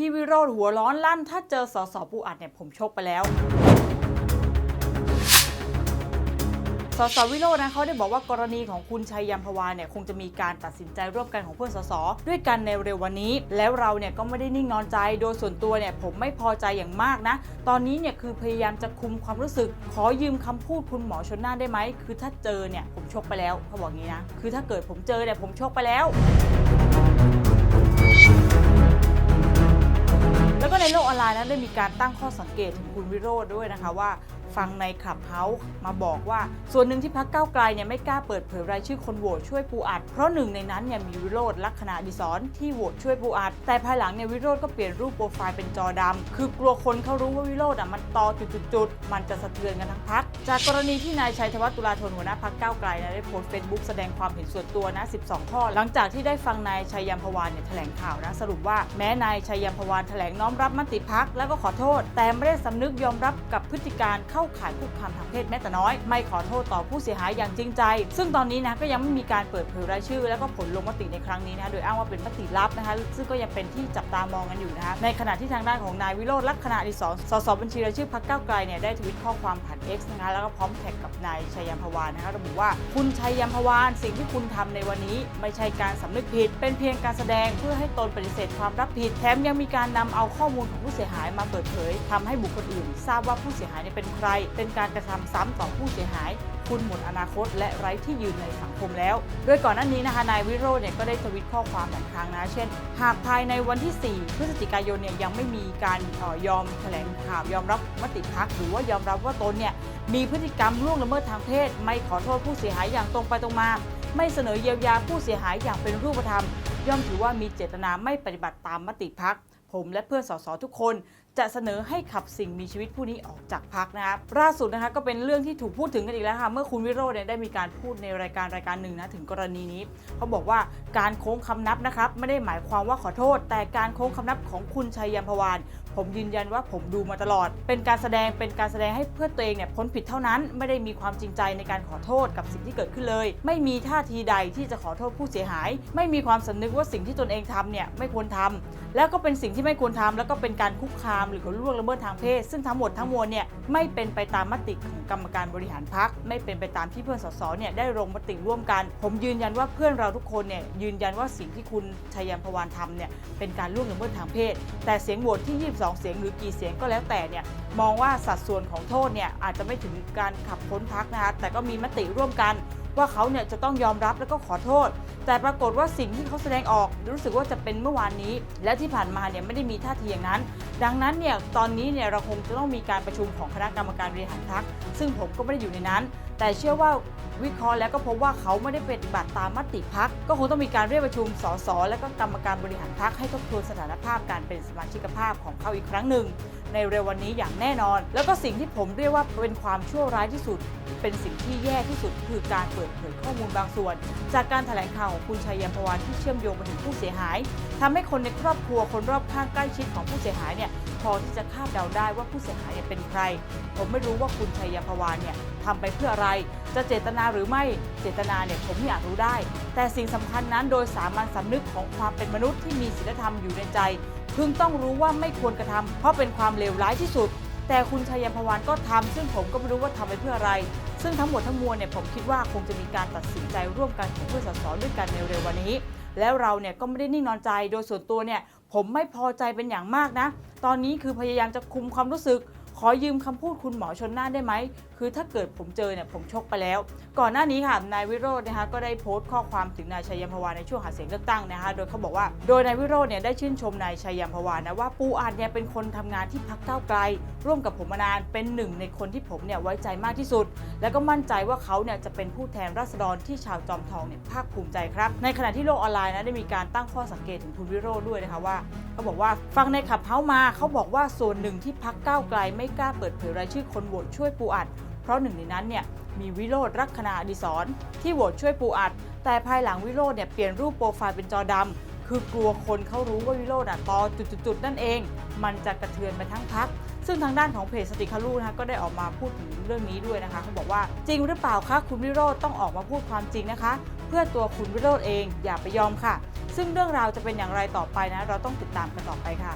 พี่วิโรธหัวร้อนลั่น ถ้าเจอสสปูอัดเนี่ยผมชกไปแล้วสสวิโรจน์นะเขาได้บอกว่ากรณีของคุณชัยยามพวาเนี่ยคงจะมีการตัดสินใจร่วมกันของเพื่อนสสด้วยกันในเร็ววันนี้ แล้วเราเนี่ยก็ไม่ได้นิ่งนอนใจโดยส่วนตัวเนี่ยผมไม่พอใจอย่างมากนะ ตอนนี้เนี่ยคือพยายามจะคุมความรู้สึก ขอยืมคำพูดคุณหมอชนน่านได้ไหมคือถ้าเจอเนี่ยผมชกไปแล้วเขาบอกงี้นะคือถ้าเกิดผมเจอเนี่ยผมชกไปแล้วายนั้นได้มีการตั้งข้อสังเกตถึงคุณวิโรธด้วยนะคะว่า ฟังในคลับเฮาส์มาบอกว่า ส่วนหนึ่งที่พักเก้าไกลเนี่ยไม่กล้าเปิดเผยรายชื่อคนโหวตช่วยปูอัด เพราะหนึ่งในนั้นเนี่ยมีวิโรธลักษณะดิศรที่โหวตช่วยปูอัด แต่ภายหลังเนี่ยวิโรธก็เปลี่ยนรูปโปรไฟล์เป็นจอดำคือกลัวคนเขารู้ว่าวิโรธอะมันต่อจุดๆมันจะสะเทือนกันทั้งพัก จากกรณีที่นายชัยธวัฒน์ตุลาธนหัวหน้าพักเก้าไกลนะได้โพสต์เฟซบุ๊กแสดงความเห็นส่วนตัวนะ 12 ข้อ หลังจากที่ได้ฟังนายชัยยามพวานเนี่ยแถลงข่าวนะสรุปว่าแม้นายชัยยามพวานแถลงน้อมรับมติพักแล้วก็ขอโทษ แต่ไม่ได้สำนึกยอมรับกับพฤติการเข้าข่ายคุกคามทางเพศแม้แต่น้อย ไม่ขอโทษต่อผู้เสียหายอย่างจริงใจ ซึ่งตอนนี้นะก็ยังไม่มีการเปิดเผยรายชื่อ แล้วก็ผลลงมติในครั้งนี้นะโดยอ้างว่าเป็นมติลับนะคะซึ่งก็ยังเป็นที่จับตามองกันอยู่นะคะในขณะที่ทางด้านของนายวิโรจน์ลักษณะดิศรสสบัญชีรายชื่อพรรคก้าวไกลเนี่ยได้ทวิตข้อความผ่าน X นะคะแล้วก็พร้อมแท็กกับนายชัยยมพวานนะคะระบุว่าคุณชัยยมพวานสิ่งที่คุณทำในวันนี้ไม่ใช่การสำนึกผิด เป็นเพียงการแสดงเพื่อให้ตนปฏิเสธความรับผิด แถมยังมีการนำเอาข้อมูลของผู้เสียหายมาเปิดเผยทำให้บุคคลอื่น ทราบว่าผู้เสียหายเนี่ยเป็นใครเป็นการกระทำซ้ำต่อผู้เสียหาย คุณหมดอนาคต และไร้ที่ยืนในสังคมแล้ว โดยก่อนหน้านี้นะคะนายวิโรจน์เนี่ยก็ได้ทวิตข้อความหลายครั้งนะ เช่น หากภายในวันที่ 4 พฤศจิกายนเนี่ยยังไม่มีการออยอมแถลงข่าวยอมรับมติพักหรือว่ายอมรับว่าตนเนี่ยมีพฤติกรรมล่วงละเมิดทางเพศ ไม่ขอโทษผู้เสียหายอย่างตรงไปตรงมา ไม่เสนอเยียวยาผู้เสียหายอย่างเป็นรูปธรรม ย่อมถือว่ามีเจตนาไม่ปฏิบัติตามมติพักผมและเพื่อนสสทุกคน จะเสนอให้ขับสิ่งมีชีวิตผู้นี้ออกจากพักนะครับล่าสุดนะคะก็เป็นเรื่องที่ถูกพูดถึงกันอีกแล้วค่ะเมื่อคุณวิโรจน์เนี่ยได้มีการพูดในรายการรายการหนึ่งนะถึงกรณีนี้เขาบอกว่าการโค้งคำนับนะครับไม่ได้หมายความว่าขอโทษ แต่การโค้งคำนับของคุณชัยยามพวาน ผมยืนยันว่าผมดูมาตลอด เป็นการแสดงเป็นการแสดงให้เพื่อตัวเองเนี่ยพ้นผิดเท่านั้น ไม่ได้มีความจริงใจในการขอโทษกับสิ่งที่เกิดขึ้นเลย ไม่มีท่าทีใดที่จะขอโทษผู้เสียหาย ไม่มีความสำนึกว่าสิ่งที่ตนเองทำเนี่ยไม่ควรทำแล้วก็เป็นสิ่งที่ไม่ควรทำแล้วก็เป็นการคุกคามหรือการล่วงละเมิดทางเพศ ซึ่งทั้งหมดทั้งมวลเนี่ยไม่เป็นไปตามมติของกรรมการบริหารพักไม่เป็นไปตามที่เพื่อนสสเนี่ยได้ลงมติร่วมกัน ผมยืนยันว่าเพื่อนเราทุกคนเนี่ยยืนยันว่าสิ่งที่คุณชัยยามพวานทำเนี่ยเป็นการล่วงละเมิดทางเพศ แต่เสียงโหวตที่ 22เสียงหรือกี่เสียงก็แล้วแต่เนี่ยมองว่าสัดส่วนของโทษเนี่ยอาจจะไม่ถึงการขับพ้นพักนะคะแต่ก็มีมติร่วมกัน ว่าเขาเนี่ยจะต้องยอมรับแล้วก็ขอโทษ แต่ปรากฏว่าสิ่งที่เขาแสดงออกรู้สึกว่าจะเป็นเมื่อวานนี้ และที่ผ่านมาเนี่ยไม่ได้มีท่าทีอย่างนั้น ดังนั้นเนี่ยตอนนี้เนี่ยเราคงจะต้องมีการประชุมของคณะกรรมการบริหารพรรคซึ่งผมก็ไม่ได้อยู่ในนั้น แต่เชื่อว่าวิเคราะห์แล้วก็พบว่าเขาไม่ได้ปฏิบัติตามมติพัก ก็คงต้องมีการเรียกประชุมสสและก็กรรมการบริหารพักให้ทบทวนสถานภาพการเป็นสมาชิกภาพของเขาอีกครั้งหนึ่ง ในเร็ววันนี้อย่างแน่นอน แล้วก็สิ่งที่ผมเรียกว่าเป็นความชั่วร้ายที่สุด เป็นสิ่งที่แย่ที่สุดคือการเปิดเผยข้อมูลบางส่วน จากการแถลงข่าวของคุณชัยยามพวานที่เชื่อมโยงไปถึงผู้เสียหายทำให้คนในครอบครัวคนรอบข้างใกล้ชิดของผู้เสียหายเนี่ยพอที่จะคาดเดาได้ว่าผู้เสียหายเนี่ยเป็นใคร ผมไม่รู้ว่าคุณชัยยามพวานเนี่ยทำไปเพื่ออะไร จะเจตนาหรือไม่เจตนาเนี่ยผมไม่อาจรู้ได้ แต่สิ่งสำคัญนั้นโดยสามัญสำนึกของความเป็นมนุษย์ที่มีศีลธรรมอยู่ในใจ พึงต้องรู้ว่าไม่ควรกระทำเพราะเป็นความเลวร้ายที่สุด แต่คุณชัยยมพวานก็ทำซึ่งผมก็ไม่รู้ว่าทำไปเพื่ออะไร ซึ่งทั้งหมดทั้งมวลเนี่ยผมคิดว่าคงจะมีการตัดสินใจร่วมกันของเพื่อนสสด้วยกันในเร็ววันนี้ แล้วเราเนี่ยก็ไม่ได้นิ่งนอนใจ โดยส่วนตัวเนี่ยผมไม่พอใจเป็นอย่างมากนะ ตอนนี้คือพยายามจะคุมความรู้สึก ขอยืมคำพูดคุณหมอชนน่านได้ไหมคือถ้าเกิดผมเจอเนี่ยผมชกไปแล้ว ก่อนหน้านี้ค่ะนายวิโรจน์นะคะก็ได้โพสต์ข้อความถึงนายชัยยมพวานในช่วงหาเสียงเลือกตั้งนะคะโดยเขาบอกว่าโดยนายวิโรจน์เนี่ยได้ชื่นชมนายชัยยมพวานนะว่าปูอัดเนี่ยเป็นคนทำงานที่พักก้าไกล ร่วมกับผมมานานเป็นหนึ่งในคนที่ผมเนี่ยไว้ใจมากที่สุด แล้วก็มั่นใจว่าเขาเนี่ยจะเป็นผู้แทนราษฎรที่ชาวจอมทองเนี่ยภาคภูมิใจครับ ในขณะที่โลกออนไลน์นะได้มีการตั้งข้อสังเกตถึงคุณวิโรจน์ด้วยนะคะว่าเขาบอกว่าฟังในขับเฮ้ามาเขาบอกว่าส่วนหนึ่งที่พักก้าวไกลไม่กล้าเปิดเผยรายชื่อคนโหวตช่วยปูอัด เพราะหนึ่งในนั้นเนี่ยมีวิโรธลักษณะอดิศรที่โหวตช่วยปูอัด แต่ภายหลังวิโรธเนี่ยเปลี่ยนรูปโปรไฟล์เป็นจอดำคือกลัวคนเขารู้ว่าวิโรธอะต่อจุดๆๆนั่นเอง มันจะกระเทือนไปทั้งพักซึ่งทางด้านของเพจสติคารูนะคะก็ได้ออกมาพูดถึงเรื่องนี้ด้วยนะคะเขาบอกว่าจริงหรือเปล่าคะคุณวิโรธต้องออกมาพูดความจริงนะคะ เพื่อตัวคุณวิโรธเองอย่าไปยอมค่ะ ซึ่งเรื่องราวจะเป็นอย่างไรต่อไปนะ เราต้องติดตามกันต่อไปค่ะ